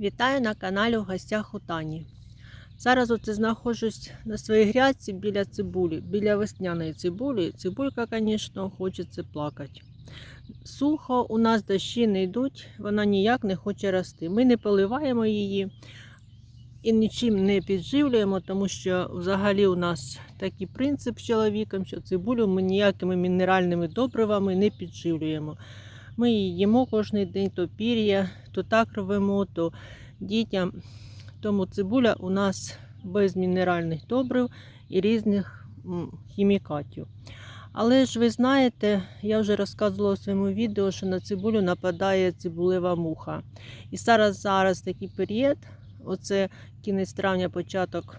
Вітаю на каналі у гостях у Тані. Зараз оце знаходжусь на своїй грядці біля цибулі, біля весняної цибулі. Цибулька, звісно, хочеться плакати. Сухо, у нас дощі не йдуть, вона ніяк не хоче рости. Ми не поливаємо її і нічим не підживлюємо, тому що взагалі у нас такий принцип з чоловіком, що цибулю ми ніякими мінеральними добривами не підживлюємо. Ми її їмо кожен день, то пір'я, то так рвемо, то дітям. Тому цибуля у нас без мінеральних добрив і різних хімікатів. Але ж ви знаєте, я вже розказувала у своєму відео, що на цибулю нападає цибулева муха. І зараз зараз такий період, оце кінець травня, початок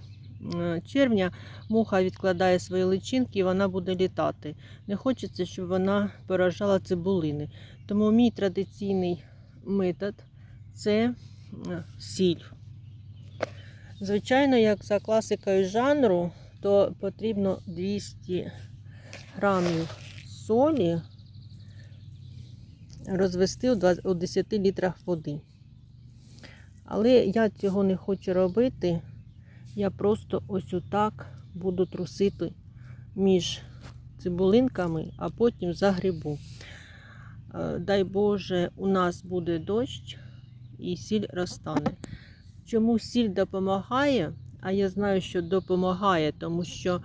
червня, муха відкладає свої личинки і вона буде літати. Не хочеться, щоб вона поражала цибулини. Тому мій традиційний метод це е, сіль. Звичайно, як за класикою жанру, то потрібно 200 грамів солі розвести у 10 літрах води. Але я цього не хочу робити. Я просто ось отак буду трусити між цибулинками, а потім загрібу. Е, Дай Боже, у нас буде дощ і сіль розтане. Чому сіль допомагає? А я знаю, що допомагає, тому що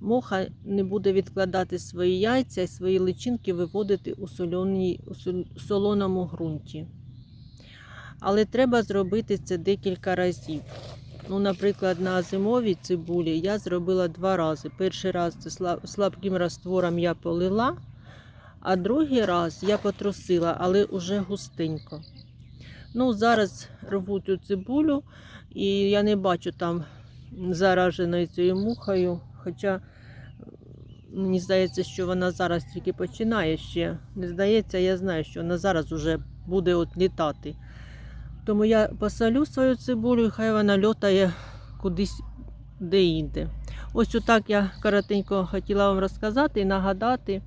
муха не буде відкладати свої яйця і свої личинки виводити у, сольоній, у солоному ґрунті. Але треба зробити це декілька разів. Ну, наприклад, на зимовій цибулі я зробила два рази. Перший раз це слабким раствором я полила, а другий раз я потрусила, але вже густенько. Ну, зараз рву цю цибулю, і я не бачу там зараженої цією мухою. Хоча мені здається, що вона зараз тільки починає ще. Не здається, я знаю, що вона зараз вже буде от літати. Тому я посолю свою цибулю, і хай вона льотає кудись де інде. Ось отак я коротенько хотіла вам розказати і нагадати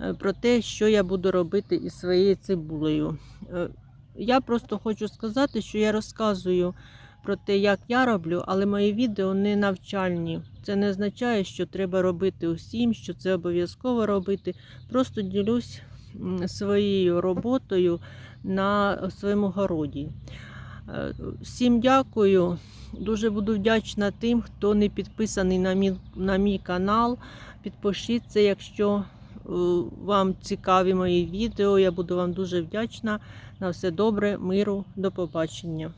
е, про те, що я буду робити із своєю цибулею. Е, Я просто хочу сказати, що я розказую про те, як я роблю, але мої відео не навчальні. Це не означає, що треба робити усім, що це обов'язково робити. Просто ділюсь своєю роботою на своєму городі. Е, Всім дякую. Дуже буду вдячна тим, хто не підписаний на мій, на мій канал. Підпишіться, якщо е, вам цікаві мої відео. Я буду вам дуже вдячна. На все добре, миру, до побачення.